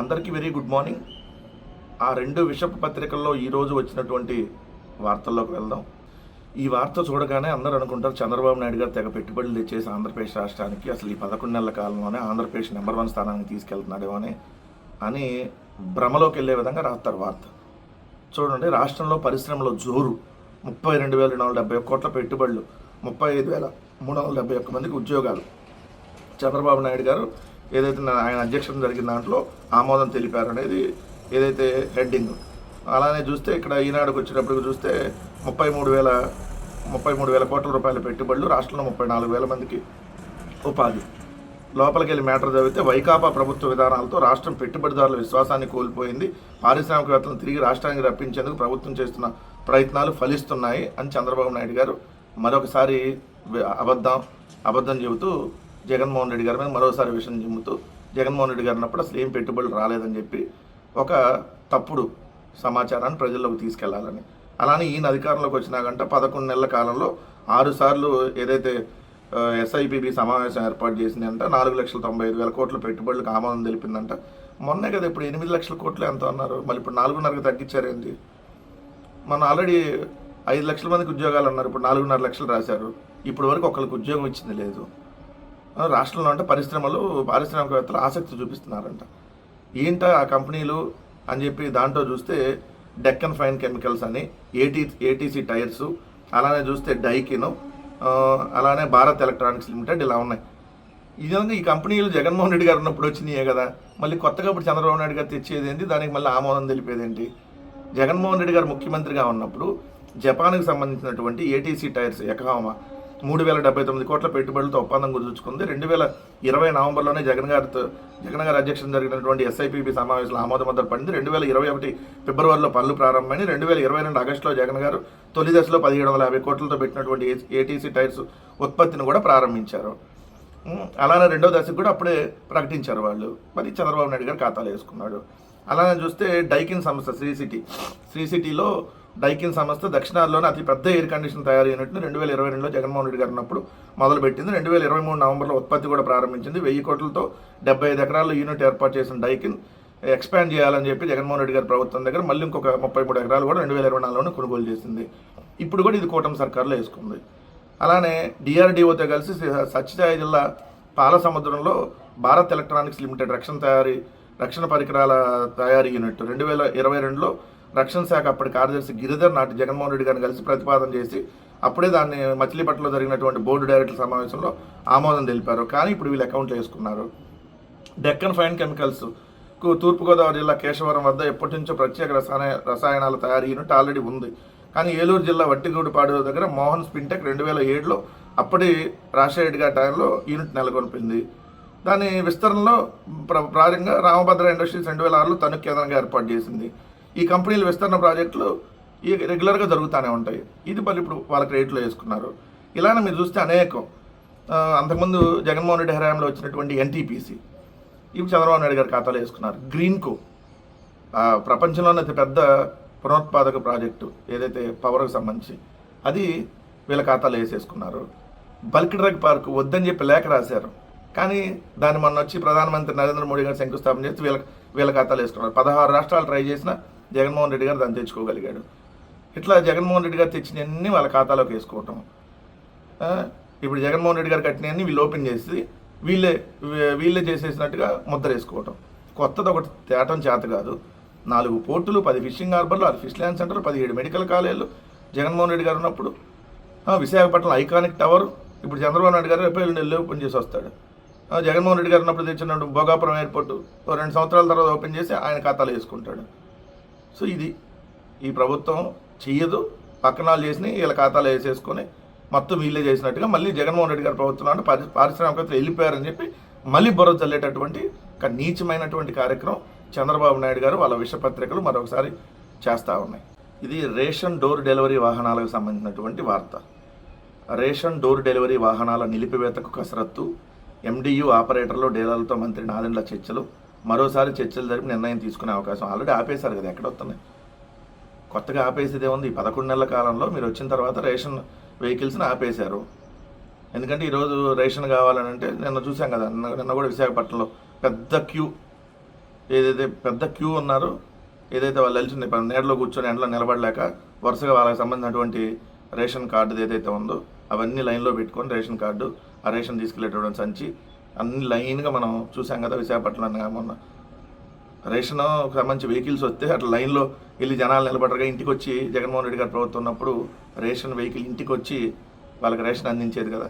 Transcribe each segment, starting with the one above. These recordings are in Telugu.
అందరికీ వెరీ గుడ్ మార్నింగ్. ఆ రెండు విషపు పత్రికల్లో ఈరోజు వచ్చినటువంటి వార్తల్లోకి వెళ్దాం. ఈ వార్త చూడగానే అందరూ అనుకుంటారు చంద్రబాబు నాయుడు గారు తెగ పెట్టుబడులు తెచ్చేసి ఆంధ్రప్రదేశ్ రాష్ట్రానికి అసలు ఈ పదకొండు నెలల కాలంలోనే ఆంధ్రప్రదేశ్ నెంబర్ వన్ స్థానానికి తీసుకెళ్తున్నాడేమో అని అని భ్రమలోకి వెళ్ళే విధంగా రాస్తారు వార్త. చూడండి రాష్ట్రంలో పరిశ్రమలో జోరు. ముప్పై రెండు వేల రెండు వందల డెబ్బై ఒక్క కోట్ల పెట్టుబడులు ముప్పై ఐదు వేల మూడు వందల డెబ్బై ఒక్క మందికి ఉద్యోగాలు. చంద్రబాబు నాయుడు గారు ఏదైతే నా- ఆయన అధ్యక్షత జరిగిన దాంట్లో ఆమోదం తెలిపారు అనేది ఏదైతే హెడ్డింగ్. అలానే చూస్తే ఇక్కడ ఈనాడుకు వచ్చేటప్పటికి చూస్తే ముప్పై మూడు వేల ముప్పై మూడు వేల కోట్ల రూపాయల పెట్టుబడులు రాష్ట్రంలో ముప్పై నాలుగు వేల మందికి ఉపాధి. లోపలికి వెళ్ళి మ్యాటర్ చదివితే వైకాపా ప్రభుత్వ విధానాలతో రాష్ట్రం పెట్టుబడిదారుల విశ్వాసాన్ని కోల్పోయింది. పారిశ్రామికవేత్తలను తిరిగి రాష్ట్రానికి రప్పించేందుకు ప్రభుత్వం చేస్తున్న ప్రయత్నాలు ఫలిస్తున్నాయి అని చంద్రబాబు నాయుడు గారు మరొకసారి అబద్ధం అబద్ధం చెబుతూ జగన్మోహన్ రెడ్డి గారి మీద మరోసారి విషయం చెబుతూ జగన్మోహన్ రెడ్డి గారు అన్నప్పుడు అసలు ఏం పెట్టుబడులు రాలేదని చెప్పి ఒక తప్పుడు సమాచారాన్ని ప్రజల్లోకి తీసుకెళ్ళాలని. అలానే ఈయన అధికారంలోకి వచ్చినాకంట పదకొండు నెలల కాలంలో ఆరు సార్లు ఏదైతే ఎస్ఐపిబి సమావేశం ఏర్పాటు చేసిందంట నాలుగు లక్షల తొంభై ఐదు వేల కోట్ల పెట్టుబడులకు ఆమోదం తెలిపిందంట. మొన్నే కదా ఇప్పుడు ఎనిమిది లక్షల కోట్లు ఎంత అన్నారు. మళ్ళీ ఇప్పుడు నాలుగున్నరకు తగ్గించారేంటి మన ఆల్రెడీ ఐదు లక్షల మందికి ఉద్యోగాలు అన్నారు. ఇప్పుడు నాలుగున్నర లక్షలు రాశారు. ఇప్పటి వరకు ఒకరికి ఉద్యోగం ఇచ్చింది లేదు. రాష్ట్రంలో అంటే పరిశ్రమలు పారిశ్రామికవేత్తలు ఆసక్తి చూపిస్తున్నారంట. ఏంట ఆ కంపెనీలు అని చెప్పి దాంట్లో చూస్తే డెక్కన్ ఫైన్ కెమికల్స్ అని ఏటీ ఏటీసీ టైర్స్ అలానే చూస్తే డైకిను అలానే భారత్ ఎలక్ట్రానిక్స్ లిమిటెడ్ ఇలా ఉన్నాయి. ఇదంతా ఈ కంపెనీలు జగన్మోహన్ రెడ్డి గారు ఉన్నప్పుడు వచ్చినాయే కదా. మళ్ళీ కొత్తగా ఇప్పుడు చంద్రబాబు నాయుడు గారు తెచ్చేది ఏంటి? దానికి మళ్ళీ ఆమోదం తెలిపేదేంటి జగన్మోహన్ రెడ్డి గారు ముఖ్యమంత్రిగా ఉన్నప్పుడు జపాన్కి సంబంధించినటువంటి ఏటీసీ టైర్స్ ఎకహామా మూడు వేల డెబ్బై తొమ్మిది కోట్ల పెట్టుబడులతో ఒప్పందం గుర్తుంచుకుంది. రెండు వేల ఇరవై నవంబర్లోనే జగన్ గారితో జగన్ గారి అధ్యక్షతన జరిగినటువంటి ఎస్ఐపిబి సమావేశంలో ఆమోదముద్ర పడింది. రెండు వేల ఇరవై ఒకటి ఫిబ్రవరిలో పనులు ప్రారంభమైంది రెండు వేల ఇరవై రెండు ఆగస్టులో జగన్ గారు తొలి దశలో పదిహేడు వందల యాభై కోట్లతో పెట్టినటువంటి ఏటీసీ టైర్స్ ఉత్పత్తిని కూడా ప్రారంభించారు. అలానే రెండో దశకు కూడా అప్పుడే ప్రకటించారు వాళ్ళు. మరి చంద్రబాబు నాయుడు గారు ఖాతాలు వేసుకున్నాడు. అలానే చూస్తే డైకిన్ సంస్థ శ్రీ సిటీ శ్రీ సిటీలో డైకిన్ సంస్థ దక్షిణాదిలోనే అతి పెద్ద ఎయిర్ కండిషన్ తయారు యూనిట్ను రెండు వేల ఇరవై రెండులో జగన్మోహన్ రెడ్డి గారు ఉన్నప్పుడు మొదలుపెట్టింది. రెండు వేల ఇరవై మూడు నవంబర్లో ఉత్పత్తి కూడా ప్రారంభించింది. వెయ్యి కోట్లతో డెబ్బై ఐదు ఎకరాల్లో యూనిట్ ఏర్పాటు చేసిన డైకిన్ ఎక్స్పాండ్ చేయాలని చెప్పి జగన్మోహన్ రెడ్డి గారి ప్రభుత్వం దగ్గర మళ్ళీ ఇంకొక ముప్పై మూడు ఎకరాలు కూడా రెండు వేల ఇరవై నాలుగులోనే కొనుగోలు చేసింది. ఇప్పుడు కూడా ఇది కూటమి సర్కార్లో వేసుకుంది. అలానే డిఆర్డిఓతో కలిసి సత్యసాయి జిల్లా పాల సముద్రంలో భారత్ ఎలక్ట్రానిక్స్ లిమిటెడ్ రక్షణ తయారీ రక్షణ పరికరాల తయారీ యూనిట్ రెండు వేల ఇరవై రెండులో రక్షణ శాఖ అప్పటి కార్యదర్శి గిరిధర్ నాటి జగన్మోహన్ రెడ్డి గారిని కలిసి ప్రతిపాదన చేసి అప్పుడే దాన్ని మచిలీపట్నంలో జరిగినటువంటి బోర్డు డైరెక్టర్ సమావేశంలో ఆమోదం తెలిపారు. కానీ ఇప్పుడు వీళ్ళు అకౌంట్లు వేసుకున్నారు. డెక్కన్ ఫైన్ కెమికల్స్కు తూర్పుగోదావరి జిల్లా కేశవరం వద్ద ఎప్పటి నుంచో ప్రత్యేక రసాయన రసాయనాల తయారీ యూనిట్ ఆల్రెడీ ఉంది. కానీ ఏలూరు జిల్లా వట్టిగూడిపాడు దగ్గర మోహన్ స్పింటెక్ రెండు వేల ఏడులో అప్పటి రాజశేఖర రెడ్డి గారి టైంలో యూనిట్ నెలకొల్పింది. దాని విస్తరణలో ప్ర ప్రారంభంగా రామభద్ర ఇండస్ట్రీస్ రెండు వేల ఆరులో తణుకు కేంద్రంగా ఏర్పాటు చేసింది. ఈ కంపెనీలు విస్తరణ ప్రాజెక్టులు ఈ రెగ్యులర్గా జరుగుతూనే ఉంటాయి. ఇది మళ్ళీ ఇప్పుడు వాళ్ళ క్రెడిట్లో వేసుకున్నారు. ఇలానే మీరు చూస్తే అనేకం. అంతకుముందు జగన్మోహన్ రెడ్డి హయాంలో వచ్చినటువంటి ఎన్టీపీసీ ఇవి చంద్రబాబు నాయుడు గారి ఖాతాలో వేసుకున్నారు. గ్రీన్కో ప్రపంచంలోనే అతి పెద్ద పునరుత్పాదక ప్రాజెక్టు ఏదైతే పవర్కి సంబంధించి అది వీళ్ళ ఖాతాలో వేసేసుకున్నారు. బల్క్ డ్రగ్ పార్క్ వద్దని చెప్పి లేఖ రాశారు. కానీ దాన్ని మొన్న వచ్చి ప్రధానమంత్రి నరేంద్ర మోడీ గారు శంకుస్థాపన చేసి వీళ్ళ వీళ్ళ ఖాతాలు వేసుకున్నారు. పదహారు రాష్ట్రాలు ట్రై చేసినా జగన్మోహన్ రెడ్డి గారు దాన్ని తెచ్చుకోగలిగాడు. ఇట్లా జగన్మోహన్ రెడ్డి గారు తెచ్చినవన్నీ వాళ్ళ ఖాతాలోకి వేసుకోవటం. ఇప్పుడు జగన్మోహన్ రెడ్డి గారు కట్టినవన్నీ వీళ్ళు ఓపెన్ చేసి వీళ్ళే వీళ్ళే చేసేసినట్టుగా ముద్ర వేసుకోవటం. కొత్తది ఒకటి తేటం చేత కాదు. నాలుగు పోర్టులు పది ఫిషింగ్ హార్బర్లు ఆరు ఫిష్ ల్యాండ్ సెంటర్లు పదిహేడు మెడికల్ కాలేజీలు. జగన్మోహన్ రెడ్డి గారు ఉన్నప్పుడు విశాఖపట్నం ఐకానిక్ టవర్. ఇప్పుడు చంద్రబాబు నాయుడు గారు రేపు ఎల్లుండి ఓపెన్ చేసి వస్తాడు. జగన్మోహన్ రెడ్డి గారు ఉన్నప్పుడు తెచ్చినట్టు భోగాపురం ఎయిర్పోర్ట్ రెండు సంవత్సరాల తర్వాత ఓపెన్ చేసి ఆయన ఖాతాలో వేసుకుంటాడు. సో ఇది ఈ ప్రభుత్వం చెయ్యదు. పక్కనాలు చేసి వీళ్ళ ఖాతాలో వేసేసుకొని మొత్తం వీళ్ళే చేసినట్టుగా మళ్ళీ జగన్మోహన్ రెడ్డి గారి ప్రభుత్వం అంటే పరి పారిశ్రామికవేత్తలు వెళ్ళిపోయారని చెప్పి మళ్ళీ బుర్ర చల్లేటటువంటి ఒక నీచమైనటువంటి కార్యక్రమం చంద్రబాబు నాయుడు గారు వాళ్ళ విషపత్రికలు మరొకసారి చేస్తూ ఉన్నాయి. ఇది రేషన్ డోర్ డెలివరీ వాహనాలకు సంబంధించినటువంటి వార్త. రేషన్ డోర్ డెలివరీ వాహనాల నిలిపివేతకు కసరత్తు ఎండియు ఆపరేటర్లు డీలర్లతో మంత్రి నాదెండ్ల చర్చలు మరోసారి చర్చలు జరిపి నిర్ణయం తీసుకునే అవకాశం ఆల్రెడీ ఆపేశారు కదా ఎక్కడ వస్తున్నాయి? కొత్తగా ఆపేసేదే ఉంది ఈ పదకొండు నెలల కాలంలో మీరు వచ్చిన తర్వాత రేషన్ వెహికల్స్ని ఆపేశారు. ఎందుకంటే ఈరోజు రేషన్ కావాలని అంటే నిన్న చూసాం కదా నిన్న నిన్న కూడా విశాఖపట్నంలో పెద్ద క్యూ ఏదైతే పెద్ద క్యూ ఉన్నారో ఏదైతే వాళ్ళు వెళ్తుంది ఇప్పుడు నీడలో కూర్చొని ఎండలో నిలబడలేక వరుసగా వాళ్ళకి సంబంధించినటువంటి రేషన్ కార్డు ఏదైతే ఉందో అవన్నీ లైన్లో పెట్టుకొని రేషన్ కార్డు ఆ రేషన్ తీసుకెళ్ళేటటువంటి సంచి అన్ని లైన్గా మనం చూసాం కదా విశాఖపట్నంలో మొన్న. రేషన్ ఒక మంచి వెహికల్స్ వస్తే అట్లా లైన్లో వెళ్ళి జనాలు నిలబడరుగా. ఇంటికి వచ్చి జగన్మోహన్ రెడ్డి గారు ప్రభుత్వం ఉన్నప్పుడు రేషన్ వెహికల్ ఇంటికి వచ్చి వాళ్ళకి రేషన్ అందించేది కదా.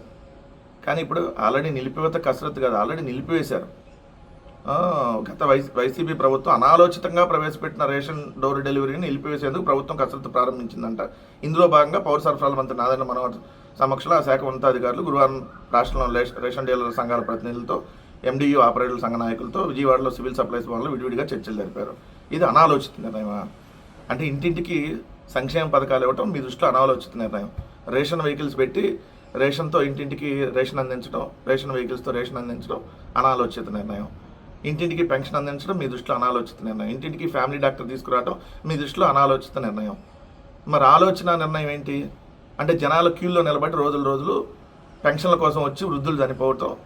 కానీ ఇప్పుడు ఆల్రెడీ నిలిపివేత కసరత్తు కదా ఆల్రెడీ నిలిపివేశారు. గత వైసీ వైసీపీ ప్రభుత్వం అనాలోచితంగా ప్రవేశపెట్టిన రేషన్ డోర్ డెలివరీని నిలిపివేసేందుకు ప్రభుత్వం కసరత్తు ప్రారంభించిందంట. ఇందులో భాగంగా పౌర సరఫరాల మంత్రి నారాయణ మనోహర్ సమక్షంలో ఆ శాఖ ఉన్నతాధికారులు గురువారం రాష్ట్రంలో రేషన్ డీలర్ సంఘాల ప్రతినిధులతో ఎండియు ఆపరేటర్ల సంఘ నాయకులతో విజయవాడలో సివిల్ సప్లైస్ వాళ్ళు విడివిడిగా చర్చలు జరిపారు. ఇది అనాలోచిత నిర్ణయమా అంటే ఇంటింటికి సంక్షేమ పథకాలు ఇవ్వటం మీ దృష్టిలో అనాలోచిత నిర్ణయం. రేషన్ వెహికల్స్ పెట్టి రేషన్తో ఇంటింటికి రేషన్ అందించడం రేషన్ వెహికల్స్తో రేషన్ అందించడం అనాలోచిత నిర్ణయం. ఇంటింటికి పెన్షన్ అందించడం మీ దృష్టిలో అనాలోచిత నిర్ణయం. ఇంటింటికి ఫ్యామిలీ డాక్టర్ తీసుకురావడం మీ దృష్టిలో అనాలోచిత నిర్ణయం. మరి ఆలోచన నిర్ణయం ఏంటి? అంటే జనాల క్యూలో నిలబడి రోజులు రోజులు పెన్షన్ల కోసం వచ్చి వృద్ధులు చనిపోవటం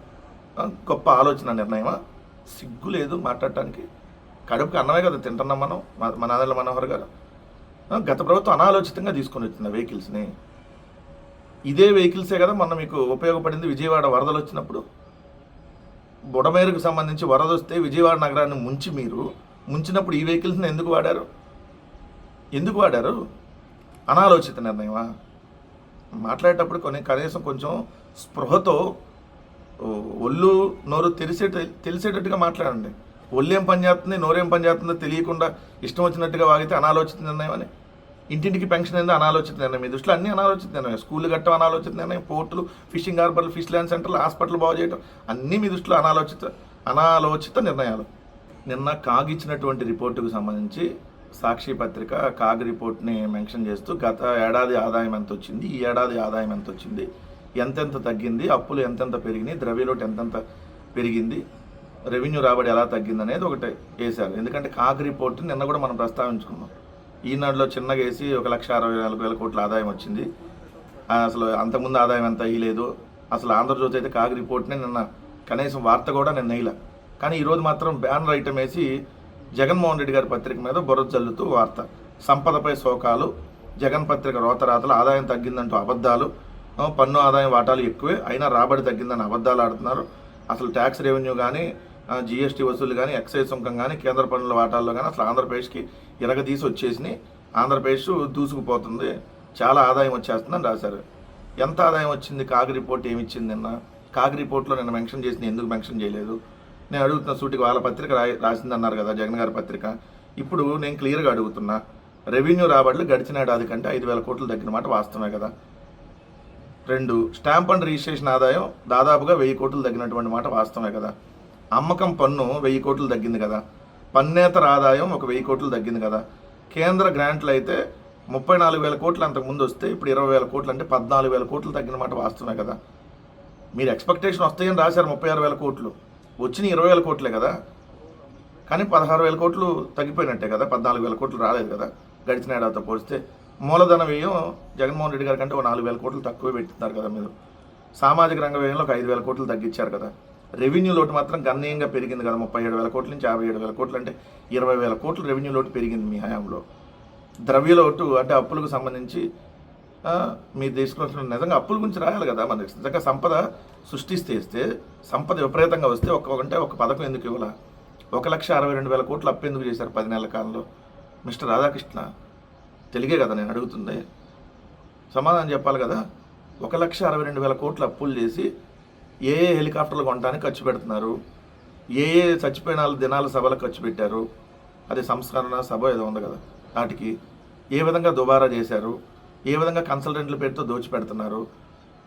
గొప్ప ఆలోచన నిర్ణయమా? సిగ్గు లేదు మాట్లాడటానికి. కడుపుకి అన్నమే కదా తింటున్నాం మనం మా- మన ఆదరణ మనోహర్ గారు. గత ప్రభుత్వం అనాలోచితంగా తీసుకొని వచ్చింది వెహికల్స్ని. ఇదే వెహికల్సే కదా మొన్న మీకు ఉపయోగపడింది విజయవాడ వరదలు వచ్చినప్పుడు. బుడమేరుకు సంబంధించి వరద వస్తే విజయవాడ నగరాన్ని ముంచి మీరు ముంచినప్పుడు ఈ వెహికల్స్ని ఎందుకు వాడారు? ఎందుకు వాడారు? అనాలోచిత నిర్ణయమా? మాట్లాడేటప్పుడు కొన్ని కనీసం కొంచెం స్పృహతో ఒళ్ళు నోరు తెలిసే తెలిసేటట్టుగా మాట్లాడండి. ఒళ్ళేం పని చేస్తుంది నోరేం పని చేస్తుందో తెలియకుండా ఇష్టం వచ్చినట్టుగా వాగితే అనాలోచిత నిర్ణయం అని. ఇంటింటికి పెన్షన్ అనేది అనాలోచిత నిర్ణయం. మీ దృష్టిలో అన్ని అనాలోచిత నిర్ణయం. స్కూళ్ళు కట్టడం అనాలోచిత నిర్ణయం. పోర్టులు ఫిషింగ్ హార్బర్లు ఫిష్ ల్యాండ్ సెంటర్లు హాస్పిటల్ బాగు చేయడం అన్నీ మీ దృష్టిలో అనాలోచిత అనాలోచిత నిర్ణయాలు. నిన్న కాగిచ్చినటువంటి రిపోర్టుకు సంబంధించి సాక్షి పత్రిక కాగ్ రిపోర్ట్ని మెన్షన్ చేస్తూ గత ఏడాది ఆదాయం ఎంత వచ్చింది ఈ ఏడాది ఆదాయం ఎంత వచ్చింది ఎంతెంత తగ్గింది అప్పులు ఎంతెంత పెరిగినాయి ద్రవ్యలోటు ఎంతెంత పెరిగింది రెవెన్యూ రాబడి ఎలా తగ్గింది అనేది ఒకటి వేశారు. ఎందుకంటే కాగ్ రిపోర్ట్ నిన్న కూడా మనం ప్రస్తావించుకున్నాం. ఈనాడులో చిన్నగా వేసి ఒక లక్ష అరవై నాలుగు వేల కోట్ల ఆదాయం వచ్చింది. అసలు అంతకుముందు ఆదాయం ఎంత అయ్యలేదు. అసలు ఆంధ్రజ్యోతి అయితే కాగ్ రిపోర్ట్ని నిన్న కనీసం వార్త కూడా నిన్న వేయలే కానీ ఈరోజు మాత్రం బ్యానర్ ఐటమ్ వేసి జగన్మోహన్ రెడ్డి గారి పత్రిక మీద బుర్ర జల్లుతూ వార్త. సంపదపై శోకాలు జగన్ పత్రిక రోతరాతలు ఆదాయం తగ్గిందంటూ అబద్ధాలు. పన్ను ఆదాయం వాటాలు ఎక్కువే అయినా రాబడి తగ్గిందని అబద్ధాలు ఆడుతున్నారు. అసలు ట్యాక్స్ రెవెన్యూ కానీ జిఎస్టీ వసూలు కానీ ఎక్సైజ్ సుంకం కానీ కేంద్ర పన్నుల వాటాల్లో కానీ అసలు ఆంధ్రప్రదేశ్కి ఇరగదీసి వచ్చేసినాయి. ఆంధ్రప్రదేశ్ దూసుకుపోతుంది. చాలా ఆదాయం వచ్చేస్తుందని రాశారు. ఎంత ఆదాయం వచ్చింది? కాగ్ రిపోర్ట్ ఏమిచ్చింది నిన్న? కాగ్ రిపోర్ట్లో నిన్న మెన్షన్ చేసింది ఎందుకు మెన్షన్ చేయలేదు? నేను అడుగుతున్న సూటికి వాళ్ళ పత్రిక రా రాసిందన్నారు కదా జగన్ గారి పత్రిక. ఇప్పుడు నేను క్లియర్గా అడుగుతున్నా రెవెన్యూ రాబడులు గడిచిన ఏడాది కంటే ఐదు వేల కోట్లు తగ్గిన మాట వాస్తవమే కదా. రెండు స్టాంప్ అండ్ రిజిస్ట్రేషన్ ఆదాయం దాదాపుగా వెయ్యి కోట్లు తగ్గినటువంటి మాట వాస్తవమే కదా. అమ్మకం పన్ను వెయ్యి కోట్లు తగ్గింది కదా. పన్నేతర ఆదాయం ఒక వెయ్యి కోట్లు తగ్గింది కదా. కేంద్ర గ్రాంట్లు అయితే ముప్పై నాలుగు వేల కోట్లు అంతకు ముందు వస్తే ఇప్పుడు ఇరవై వేల కోట్లు అంటే పద్నాలుగు వేల కోట్లు తగ్గిన మాట వాస్తవమే కదా. మీరు ఎక్స్పెక్టేషన్ వస్తాయని రాశారు ముప్పై ఆరు వేల కోట్లు. వచ్చిన ఇరవై వేల కోట్లే కదా. కానీ పదహారు వేల కోట్లు తగ్గిపోయినట్టే కదా పద్నాలుగు వేల కోట్లు రాలేదు కదా గడిచిన ఏడాదితో పోలిస్తే. మూలధన వ్యయం జగన్మోహన్ రెడ్డి గారి కంటే ఒక నాలుగు వేల కోట్లు తక్కువ పెట్టినారు కదా మీరు. సామాజిక రంగ వ్యయంలో ఒక ఐదు వేల కోట్లు తగ్గించారు కదా. రెవెన్యూ లోటు మాత్రం గణనీయంగా పెరిగింది కదా ముప్పై ఏడు వేల కోట్ల నుంచి యాభై ఏడు వేల కోట్లు అంటే ఇరవై వేల కోట్లు రెవెన్యూ లోటు పెరిగింది మీ హయాంలో. ద్రవ్య లోటు అంటే అప్పులకు సంబంధించి మీరు తీసుకోవాల్సిన నిజంగా అప్పుల గురించి రాయాలి కదా మనకి నిజంగా సంపద సృష్టిస్తే ఇస్తే సంపద విపరీతంగా వస్తే ఒక అంటే ఒక పథకం ఎందుకు ఇవ్వాల? ఒక లక్ష అరవై రెండు వేల కోట్లు అప్పు ఎందుకు చేశారు పది నెలల కాలంలో? మిస్టర్ రాధాకృష్ణ తెలుగే కదా నేను అడుగుతుంది. సమాధానం చెప్పాలి కదా. ఒక లక్ష అరవై రెండు వేల కోట్లు అప్పులు చేసి ఏ ఏ హెలికాప్టర్లు కొనడానికి ఖర్చు పెడుతున్నారు? ఏ ఏ చచ్చిపోయిన దినాల సభలకు ఖర్చు పెట్టారు? అది సంస్కరణ సభ ఏదో ఉంది కదా. వాటికి ఏ విధంగా దుబారా చేశారు? ఏ విధంగా కన్సల్టెంట్ల పేరుతో దోచిపెడుతున్నారు?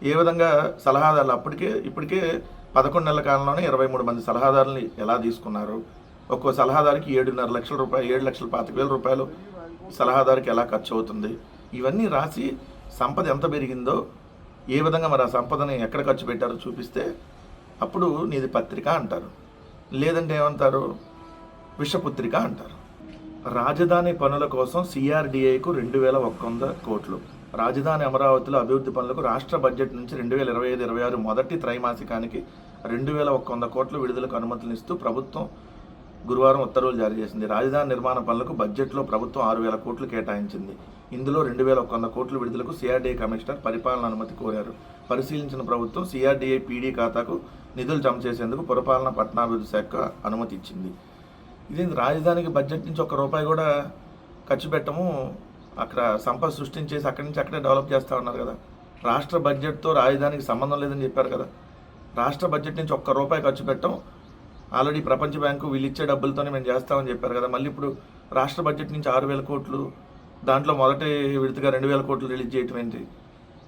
ఏ విధంగా సలహాదారులు అప్పటికే ఇప్పటికే పదకొండు నెలల కాలంలోనే ఇరవై మూడు మంది సలహాదారుల్ని ఎలా తీసుకున్నారు? ఒక్కో సలహాదారికి ఏడున్నర లక్షల రూపాయలు ఏడు లక్షల పాతిక వేల రూపాయలు సలహాదారికి ఎలా ఖర్చు అవుతుంది? ఇవన్నీ రాసి సంపద ఎంత పెరిగిందో ఏ విధంగా మరి ఆ సంపదని ఎక్కడ ఖర్చు పెట్టారో చూపిస్తే అప్పుడు నీది పత్రిక అంటారు. లేదంటే ఏమంటారు? విషపుత్రిక అంటారు. రాజధాని పనుల కోసం సిఆర్డిఏకు రెండు వేల ఒక్క వంద కోట్లు. రాజధాని అమరావతిలో అభివృద్ధి పనులకు రాష్ట్ర బడ్జెట్ నుంచి రెండు వేల ఇరవై ఐదు ఇరవై ఆరు మొదటి త్రైమాసికానికి రెండు వేల ఒక్క వంద కోట్ల విడుదలకు అనుమతులు ఇస్తూ ప్రభుత్వం గురువారం ఉత్తర్వులు జారీ చేసింది. రాజధాని నిర్మాణ పనులకు బడ్జెట్లో ప్రభుత్వం ఆరు వేల కోట్లు కేటాయించింది. ఇందులో రెండు వేల ఒక వంద కోట్ల విడుదలకు సిఆర్డీఏ కమిషనర్ పరిపాలన అనుమతి కోరారు. పరిశీలించిన ప్రభుత్వం సిఆర్డీఏ పీడీ ఖాతాకు నిధులు జమ చేసేందుకు పురపాలన పట్టణాభివృద్ధి శాఖ అనుమతి ఇచ్చింది. ఇది రాజధానికి బడ్జెట్ నుంచి ఒక్క రూపాయి కూడా ఖర్చు పెట్టము. అక్కడ సంపద సృష్టించేసి అక్కడి నుంచి అక్కడే డెవలప్ చేస్తూ ఉన్నారు కదా. రాష్ట్ర బడ్జెట్తో రాజధానికి సంబంధం లేదని చెప్పారు కదా. రాష్ట్ర బడ్జెట్ నుంచి ఒక్క రూపాయి ఖర్చు పెట్టం. ఆల్రెడీ ప్రపంచ బ్యాంకు వీళ్ళు ఇచ్చే డబ్బులతోనే మేము చేస్తామని చెప్పారు కదా. మళ్ళీ ఇప్పుడు రాష్ట్ర బడ్జెట్ నుంచి ఆరు వేల కోట్లు దాంట్లో మొదటి విడతగా రెండు వేల కోట్లు రిలీజ్ చేయటం ఏంటి?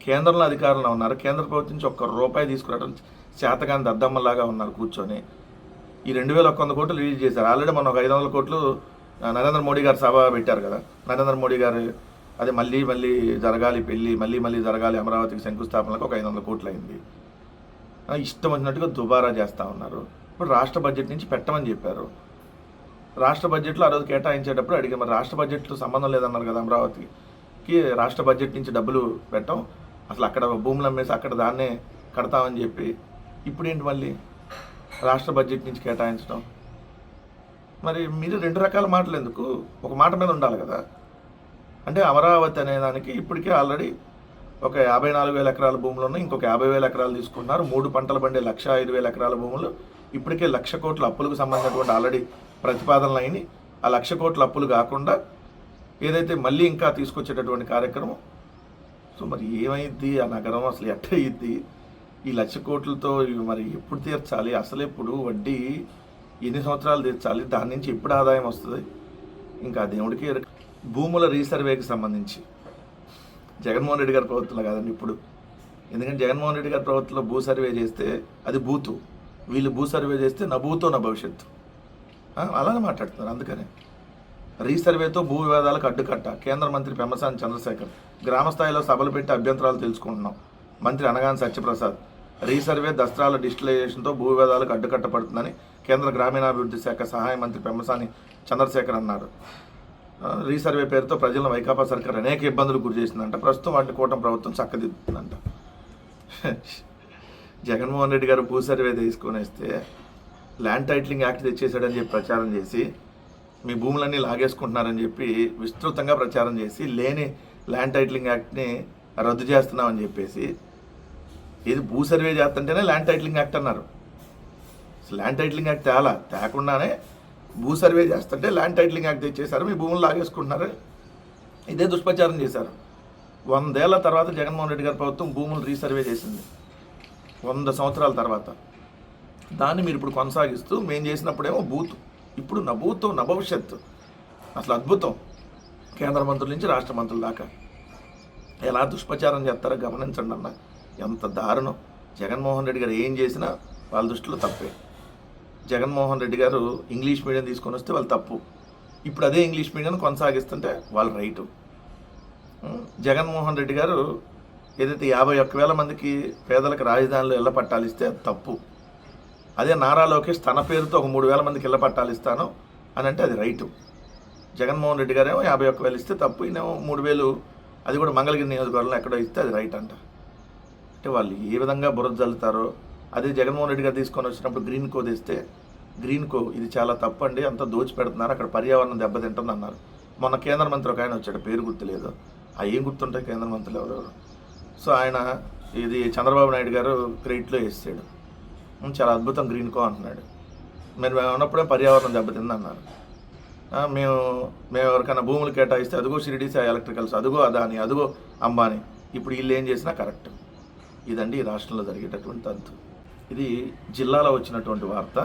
కేంద్రంలో అధికారంలో ఉన్నారు. కేంద్ర ప్రభుత్వం నుంచి ఒక్క రూపాయి తీసుకురావడం చేతగాని దద్దమ్మలాగా ఉన్నారు కూర్చొని. ఈ రెండు వేల ఒక్క వంద కోట్లు రిలీజ్ చేశారు. ఆల్రెడీ మనం ఒక ఐదు వందల కోట్లు నరేంద్ర మోడీ గారు సభ పెట్టారు కదా. నరేంద్ర మోడీ గారు అది మళ్ళీ మళ్ళీ జరగాలి పెళ్ళి మళ్ళీ మళ్ళీ జరగాలి అమరావతికి శంకుస్థాపనకు ఒక ఐదు వందల కోట్లు అయింది. ఇష్టం వచ్చినట్టుగా దుబారా చేస్తూ ఉన్నారు. ఇప్పుడు రాష్ట్ర బడ్జెట్ నుంచి పెట్టమని చెప్పారు. రాష్ట్ర బడ్జెట్లో ఆ రోజు కేటాయించేటప్పుడు అడిగారు మరి రాష్ట్ర బడ్జెట్లో సంబంధం లేదన్నారు కదా అమరావతికి. రాష్ట్ర బడ్జెట్ నుంచి డబ్బులు పెట్టాం. అసలు అక్కడ భూములు అమ్మేసి అక్కడ దాన్నే కడతామని చెప్పి. ఇప్పుడేంటి మళ్ళీ? రాష్ట్ర బడ్జెట్ నుంచి కేటాయించడం. మరి మీరు రెండు రకాల మాటలు ఎందుకు? ఒక మాట మీద ఉండాలి కదా. అంటే అమరావతి అనే దానికి ఇప్పటికే ఆల్రెడీ ఒక యాభై నాలుగు వేల ఎకరాల భూములు ఉన్నాయి ఇంకొక యాభై వేల ఎకరాలు తీసుకున్నారు మూడు పంటలు పండే లక్ష ఐదు వేల ఎకరాల భూములు ఇప్పటికే లక్ష కోట్ల అప్పులకు సంబంధించినటువంటి ఆల్రెడీ ప్రతిపాదనలు అయినాయి. ఆ లక్ష కోట్ల అప్పులు కాకుండా ఏదైతే మళ్ళీ ఇంకా తీసుకొచ్చేటటువంటి కార్యక్రమం సో మరి ఏమైద్ది? ఆ నగరం అసలు ఎట్ట అయ్యిద్ది ఈ లక్ష కోట్లతో ఇవి మరి ఎప్పుడు తీర్చాలి? అసలు ఎప్పుడు వడ్డీ ఎన్ని సంవత్సరాలు తీర్చాలి? దాని నుంచి ఎప్పుడు ఆదాయం వస్తుంది? ఇంకా దేవుడికి భూముల రీసర్వేకి సంబంధించి. జగన్మోహన్ రెడ్డి గారి ప్రభుత్వంలో కాదండి ఇప్పుడు. ఎందుకంటే జగన్మోహన్ రెడ్డి గారి ప్రభుత్వంలో భూ సర్వే చేస్తే అది బూతు వీళ్ళు భూ సర్వే చేస్తే నా భూతో నా భవిష్యత్తు. అలానే మాట్లాడుతున్నారు అందుకనే. రీసర్వేతో భూ వివాదాలకు అడ్డుకట్ట. కేంద్ర మంత్రి పెమ్మసాని చంద్రశేఖర్. గ్రామ స్థాయిలో సభలు పెట్టి అభ్యంతరాలు తెలుసుకుంటున్నాం. మంత్రి అనగాని సత్యప్రసాద్. రీసర్వే దస్త్రాల డిజిటలైజేషన్తో భూ వివాదాలకు అడ్డుకట్టపడుతుందని కేంద్ర గ్రామీణాభివృద్ధి శాఖ సహాయ మంత్రి పెమ్మసాని చంద్రశేఖర్ అన్నారు. రీసర్వే పేరుతో ప్రజలను వైకాపా సర్కార్ అనేక ఇబ్బందులు గురి చేసిందంట. ప్రస్తుతం వాటిని కూటమి ప్రభుత్వం చక్కదిద్దుతుందంట. జగన్మోహన్ రెడ్డి గారు భూ సర్వే తీసుకొని వస్తే ల్యాండ్ టైటిలింగ్ యాక్ట్ తెచ్చేసాడని చెప్పి ప్రచారం చేసి మీ భూములన్నీ లాగేసుకుంటున్నారని చెప్పి విస్తృతంగా ప్రచారం చేసి లేని ల్యాండ్ టైటిలింగ్ యాక్ట్ని రద్దు చేస్తున్నామని చెప్పేసి ఏది భూ సర్వే చేస్తుంటేనే ల్యాండ్ టైటిలింగ్ యాక్ట్ అన్నారు. ల్యాండ్ టైటిలింగ్ యాక్ట్ తేలా? తేకుండానే భూ సర్వే చేస్తుంటే ల్యాండ్ టైటిలింగ్ యాక్ట్ తెచ్చేశారు మీ భూములు లాగేసుకుంటున్నారు. ఇదే దుష్ప్రచారం చేశారు. వందేళ్ళ తర్వాత జగన్మోహన్ రెడ్డి గారి ప్రభుత్వం భూములు రీసర్వే చేసింది. వంద సంవత్సరాల తర్వాత. దాన్ని మీరు ఇప్పుడు కొనసాగిస్తూ మేము చేసినప్పుడేమో బూత్. ఇప్పుడు నా బూత్ నా భవిష్యత్తు. అసలు అద్భుతం. కేంద్ర మంత్రుల నుంచి రాష్ట్ర మంత్రుల దాకా. ఎలా దుష్ప్రచారం చేస్తారో గమనించండి అన్న. ఎంత దారుణం. జగన్మోహన్ రెడ్డి గారు ఏం చేసినా వాళ్ళ దృష్టిలో తప్పే. జగన్మోహన్ రెడ్డి గారు ఇంగ్లీష్ మీడియం తీసుకొని వస్తే వాళ్ళు తప్పు. ఇప్పుడు అదే ఇంగ్లీష్ మీడియం కొనసాగిస్తుంటే వాళ్ళ రైటు. జగన్మోహన్ రెడ్డి గారు ఏదైతే యాభై ఒక్క వేల మందికి పేదలకు రాజధానిలో ఇళ్ళ పట్టాలు ఇస్తే అది తప్పు. అదే నారా లోకేష్ తన పేరుతో ఒక మూడు వేల మందికి ఇళ్ళ పట్టాలు ఇస్తాను అని అంటే అది రైటు. జగన్మోహన్ రెడ్డి గారేమో యాభై ఒక్క వేలు ఇస్తే తప్పు. ఈయనేమో మూడు వేలు అది కూడా మంగళగిరి నియోజకవర్గంలో ఎక్కడో ఇస్తే అది రైట్ అంట. అంటే వాళ్ళు ఏ విధంగా బురద జల్లుతారో అదే జగన్మోహన్ రెడ్డి గారు తీసుకొని వచ్చినప్పుడు గ్రీన్ కో తెస్తే గ్రీన్ కో ఇది చాలా తప్పండి అంతా దోచి పెడుతున్నారు అక్కడ పర్యావరణం దెబ్బతింటుంది అన్నారు మొన్న కేంద్ర మంత్రి ఒక ఆయన వచ్చాడు పేరు గుర్తులేదు. ఆ ఏం గుర్తుంటాయి కేంద్ర మంత్రులు ఎవరెవరు సో ఆయన ఇది చంద్రబాబు నాయుడు గారు క్రెడిట్లో వేసాడు చాలా అద్భుతం గ్రీన్ కో అంటున్నాడు. మీరు మేము ఉన్నప్పుడే పర్యావరణం దెబ్బతింది అన్నారు మేము మేము ఎవరికైనా భూములు కేటాయిస్తే అదిగో షిరిడీస్ ఎలక్ట్రికల్స్ అదిగో అదాని అదిగో అంబానీ. ఇప్పుడు వీళ్ళు ఏం చేసినా కరెక్ట్. ఇదండి ఈ రాష్ట్రంలో జరిగేటటువంటి తంతు ఇది జిల్లాలో వచ్చినటువంటి వార్త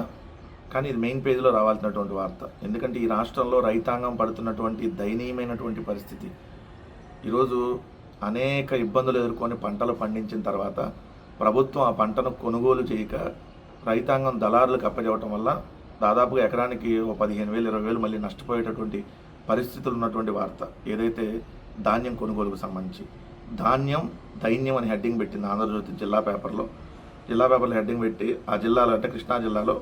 కానీ ఇది మెయిన్ పేజీలో రావాల్సినటువంటి వార్త. ఎందుకంటే ఈ రాష్ట్రంలో రైతాంగం పడుతున్నటువంటి దయనీయమైనటువంటి పరిస్థితి. ఈరోజు అనేక ఇబ్బందులు ఎదుర్కొని పంటలు పండించిన తర్వాత ప్రభుత్వం ఆ పంటను కొనుగోలు చేయక రైతాంగం దళారులకు అప్పచెప్పటం వల్ల దాదాపుగా ఎకరానికి ఓ పదిహేను వేలు ఇరవై వేలు మళ్ళీ నష్టపోయేటటువంటి పరిస్థితులు ఉన్నటువంటి వార్త. ఏదైతే ధాన్యం కొనుగోలుకు సంబంధించి. ధాన్యం దైన్యం అని హెడ్డింగ్ పెట్టింది ఆంధ్రజ్యోతి జిల్లా పేపర్లో. జిల్లా పేపర్లో హెడ్డింగ్ పెట్టి ఆ జిల్లాలో అంటే కృష్ణా జిల్లాలో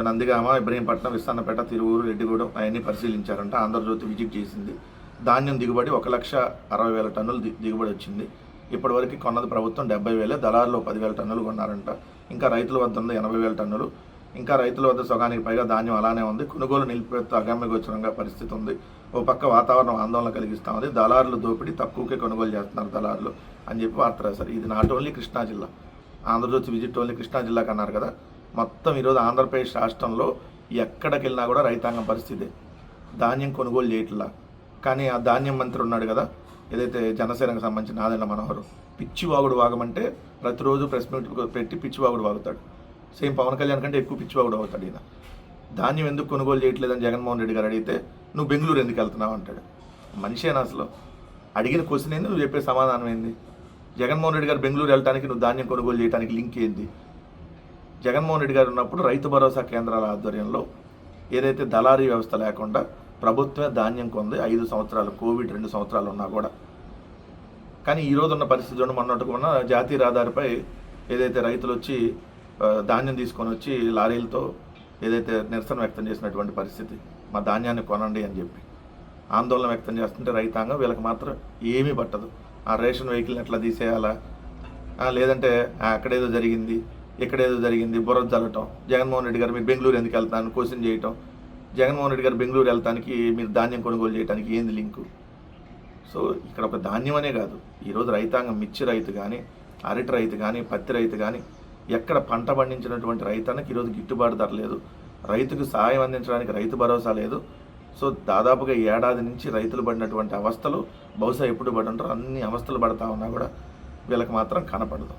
నందిగామ ఇబ్రహీంపట్నం విస్తానపేట తిరువూరు రెడ్డిగూడెం అవన్నీ పరిశీలించారంట. ఆంధ్రజ్యోతి విజిట్ చేసింది. ధాన్యం దిగుబడి ఒక లక్ష అరవై వేల టన్నులు ది- దిగుబడి వచ్చింది. ఇప్పటివరకు కొన్నది ప్రభుత్వం డెబ్బై వేలే దళారులో పదివేల టన్నులు కొన్నారంట. ఇంకా రైతుల వద్ద ఉంది ఎనభై వేల టన్నులు. ఇంకా రైతుల వద్ద సగానికి పైగా ధాన్యం అలానే ఉంది. కొనుగోలు నిలిపివేస్తూ అగమ్యగోచరంగా పరిస్థితి ఉంది. ఓ పక్క వాతావరణం ఆందోళన కలిగిస్తూ ఉంది. దళారులు దోపిడీ తక్కువకే కొనుగోలు చేస్తున్నారు దళారులు అని చెప్పి వార్త రాశారు. ఇది నాట్ ఓన్లీ కృష్ణా జిల్లా. ఆంధ్రజ్యోతి విజిట్ ఓన్లీ కృష్ణా జిల్లాకు అన్నారు కదా. మొత్తం ఈరోజు ఆంధ్రప్రదేశ్ రాష్ట్రంలో ఎక్కడికి వెళ్ళినా కూడా రైతాంగం పరిస్థితి ధాన్యం కొనుగోలు చేయట్లా. కానీ ఆ ధాన్యం మంత్రి ఉన్నాడు కదా ఏదైతే జనసేనకు సంబంధించిన ఆదరణ మనోహరు పిచ్చివాగుడు వాగమంటే ప్రతిరోజు ప్రెస్ మీట్ పెట్టి పిచ్చివాగుడు వాగుతాడు. సేమ్ పవన్ కళ్యాణ్ కంటే ఎక్కువ పిచ్చివాగుడు అవుతాడు ఈయన. ధాన్యం ఎందుకు కొనుగోలు చేయట్లేదని జగన్మోహన్ రెడ్డి గారు అడిగితే నువ్వు బెంగళూరు ఎందుకు వెళ్తున్నావు? అంటాడు. మనిషేనా అసలు. అడిగిన క్వశ్చన్ ఏంది? నువ్వు చెప్పే సమాధానం ఏంది? జగన్మోహన్ రెడ్డి గారు బెంగళూరు వెళ్ళడానికి నువ్వు ధాన్యం కొనుగోలు చేయడానికి లింక్ ఏంది? జగన్మోహన్ రెడ్డి గారు ఉన్నప్పుడు రైతు భరోసా కేంద్రాల ఆధ్వర్యంలో ఏదైతే దళారీ వ్యవస్థ లేకుండా ప్రభుత్వమే ధాన్యం కొంది ఐదు సంవత్సరాలు కోవిడ్ రెండు సంవత్సరాలు ఉన్నా కూడా. కానీ ఈ ఉన్న పరిస్థితి చూడండి జాతీయ రహదారిపై ఏదైతే రైతులు వచ్చి ధాన్యం తీసుకొని వచ్చి లారీలతో ఏదైతే నిరసన వ్యక్తం చేసినటువంటి పరిస్థితి. మా ధాన్యాన్ని కొనండి అని చెప్పి. ఆందోళన వ్యక్తం చేస్తుంటే రైతాంగం వీళ్ళకి మాత్రం ఏమీ పట్టదు. ఆ రేషన్ వెహికల్ని ఎట్లా తీసేయాలా? లేదంటే అక్కడేదో జరిగింది ఇక్కడేదో జరిగింది బుర్ర జల్లటం. జగన్మోహన్ రెడ్డి గారు మీరు బెంగళూరు ఎందుకు వెళ్తాను క్వశ్చన్ చేయటం. జగన్మోహన్ రెడ్డి గారు బెంగళూరు వెళ్తానికి మీరు ధాన్యం కొనుగోలు చేయడానికి ఏంది లింకు? సో ఇక్కడ ఒక ధాన్యం అనే కాదు. ఈరోజు రైతాంగం మిర్చి రైతు కానీ అరటి రైతు కానీ పత్తి రైతు కానీ ఎక్కడ పంట పండించినటువంటి రైతానికి ఈరోజు గిట్టుబాటు ధర లేదు. రైతుకు సహాయం అందించడానికి రైతు భరోసా లేదు. సో దాదాపుగా ఏడాది నుంచి రైతులు పడినటువంటి అవస్థలు బహుశా ఎప్పుడు పడి ఉంటారో అన్ని అవస్థలు పడతా ఉన్నా కూడా వీళ్ళకి మాత్రం కనపడదు.